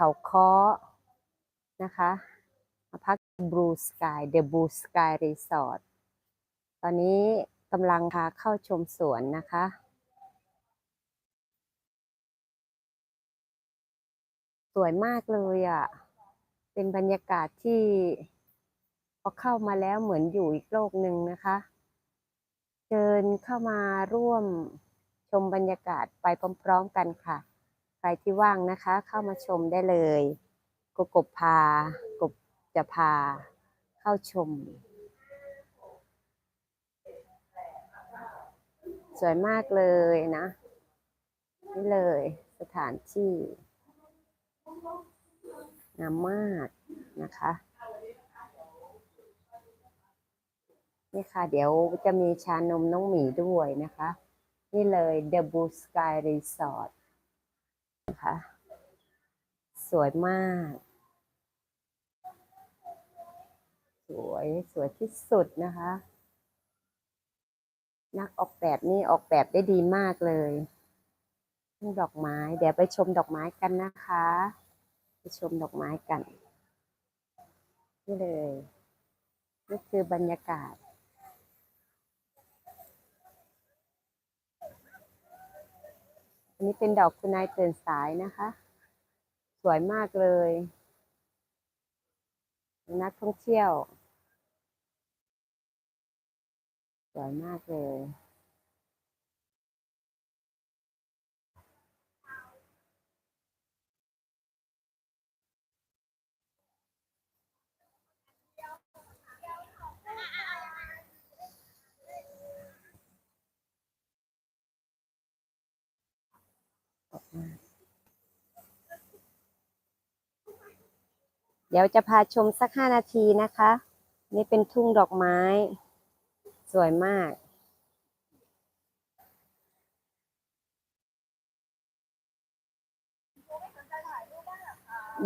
เขาค้อนะคะมาพัก Blue Sky The Blue Sky Resort ตอนนี้กำลังพาเข้าชมสวนนะคะสวยมากเลยอะ เป็นบรรยากาศที่พอเข้ามาแล้วเหมือนอยู่อีกโลกหนึ่งนะคะ เชิญเข้ามาร่วมชมบรรยากาศไปพร้อมๆกันค่ะ รที่ว่างนะคะ เข้ามาชมได้เลยกกบพากบจะพาเข้าชม สวยมากเลยนะ นี่เลยสถานที่งามมากนะคะนี่ค่ะ เดี๋ยวจะมีชานมน้องหมีด้วยนะคะ นี่เลย The Blue Sky Resort นะคะ สวยมาก สวยสวยที่สุดนะคะ นักออกแบบนี่ออกแบบได้ดีมากเลยดอกไม้ เดี๋ยวไปชมดอกไม้กันนะคะ ไปชมดอกไม้กัน นี่เลย นี่คือบรรยากาศ อันนี้เป็นดอกคุณนายตื่นสายนะคะ สวยมากเลย นักท่องเที่ยว สวยมากเลย เดี๋ยวจะพาชมสักห้านาทีนะคะ นี่เป็นทุ่งดอกไม้ สวยมาก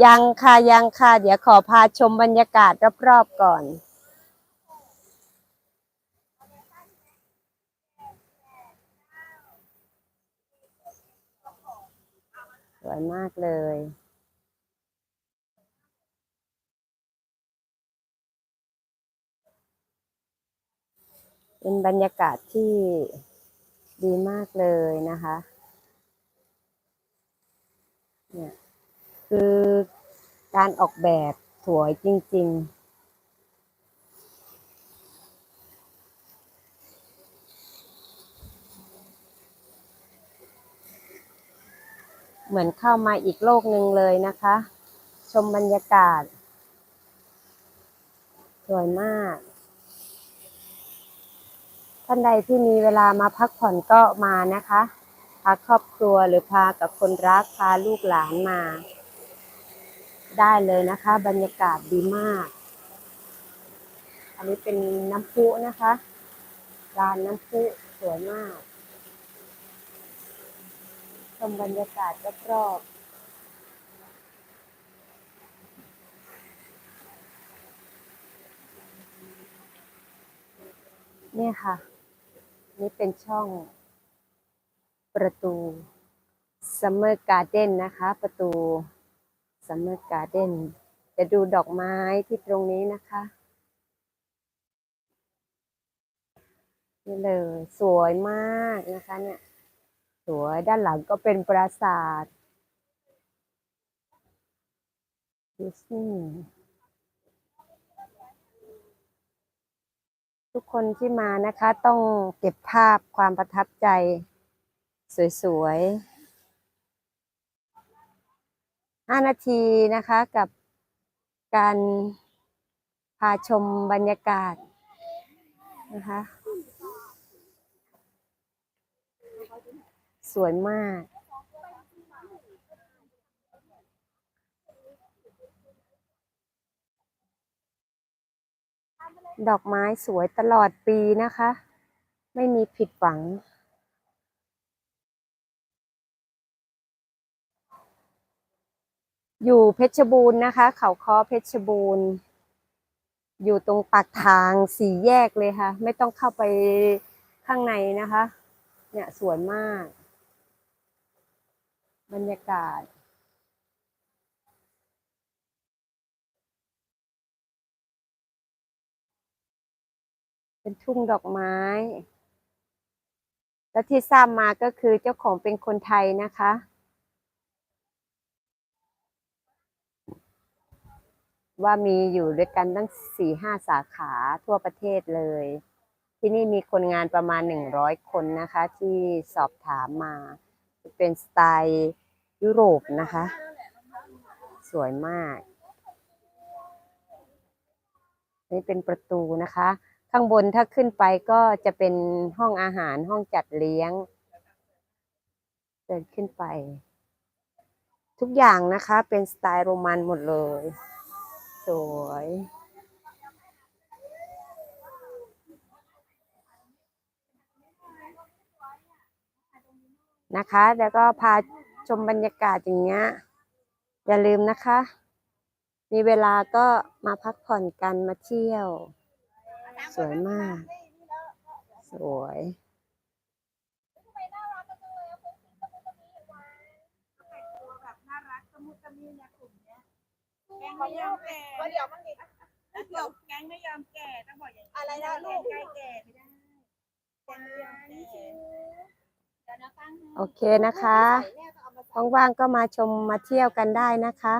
ยังค่ะยังค่ะเดี๋ยวขอพาชมบรรยากาศรอบๆก่อน สวยมากเลย เป็นบรรยากาศที่ดีมากเลยนะคะ เนี่ยคือการออกแบบสวยจริง ๆ เหมือนเข้ามาอีกโลกหนึ่งเลยนะคะ ชมบรรยากาศ สวยมาก ท่านใดที่มีเวลามาพักผ่อนก็มานะคะพาครอบครัวหรือพากับคนรักพาลูกหลานมา ได้เลยนะคะ บรรยากาศดีมาก อันนี้เป็นน้ำพุนะคะลานน้ำพุสวยมากชมบรรยากาศรอบๆเนี่ยค่ะ นี่เป็นช่องประตู Summer Garden นะคะ ประตู Summer Garden จะดูดอกไม้ที่ตรงนี้นะคะ นี่เลยสวยมากนะคะเนี่ย สวยด้านหลังก็เป็นปราสาทดิสนีย์ ทุกคนที่มานะคะต้องเก็บภาพความประทับใจ สวยๆห้านาทีนะคะกับการพาชมบรรยากาศนะคะ สวยมาก ดอกไม้สวยตลอดปีนะคะ ไม่มีผิดหวัง อยู่เพชรบูรณ์นะคะ เขาค้อเพชรบูรณ์ อยู่ตรงปากทางสี่แยกเลยค่ะ ไม่ต้องเข้าไปข้างในนะคะ เนี่ยสวยมาก บรรยากาศ เป็นทุ่งดอกไม้ และที่ทราบมาก็คือเจ้าของเป็นคนไทยนะคะ ว่ามีอยู่ด้วยกันตั้งสี่ห้าสาขาทั่วประเทศเลย ที่นี่มีคนงานประมาณหนึ่งร้อยคนนะคะ ที่สอบถามมา เป็นสไตล์ยุโรปนะคะ สวยมาก นี่เป็นประตูนะคะ ข้างบนถ้าขึ้นไปก็จะเป็นห้องอาหารห้องจัดเลี้ยง เดินขึ้นไป ทุกอย่างนะคะเป็นสไตล์โรมันหมดเลย สวยนะคะ แล้วก็พาชมบรรยากาศอย่างเงี้ย อย่าลืมนะคะ มีเวลาก็มาพักผ่อนกันมาเที่ยว สวยมาก สวยแบบน่ารักตะมุตะมีเนี่ยกลุ่มเนี้ยแกงไม่ยอมแก่เดี๋ยวมันดิเดี๋ยวแกงไม่ยอมแก่ต้องบอกอย่างนี้อะไรนะลูกใกล้แก่ไม่ได้แกงไม่ยอมแก่เดี๋ยวนะตั้งโอเคนะคะว่างๆก็มาชมมาเที่ยวกันได้นะคะ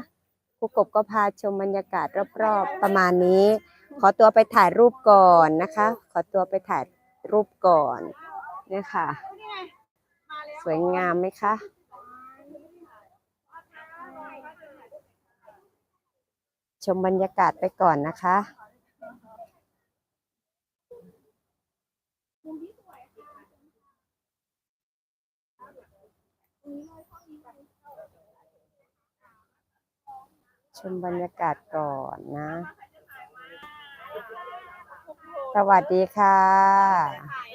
ครูกบก็พาชมบรรยากาศรอบๆประมาณนี้ ขอตัวไปถ่ายรูปก่อนนะคะ ขอตัวไปถ่ายรูปก่อนเนี่ยค่ะ สวยงามไหมคะชมบรรยากาศไปก่อนนะคะ ชมบรรยากาศก่อนนะ สวัสดีค่ะ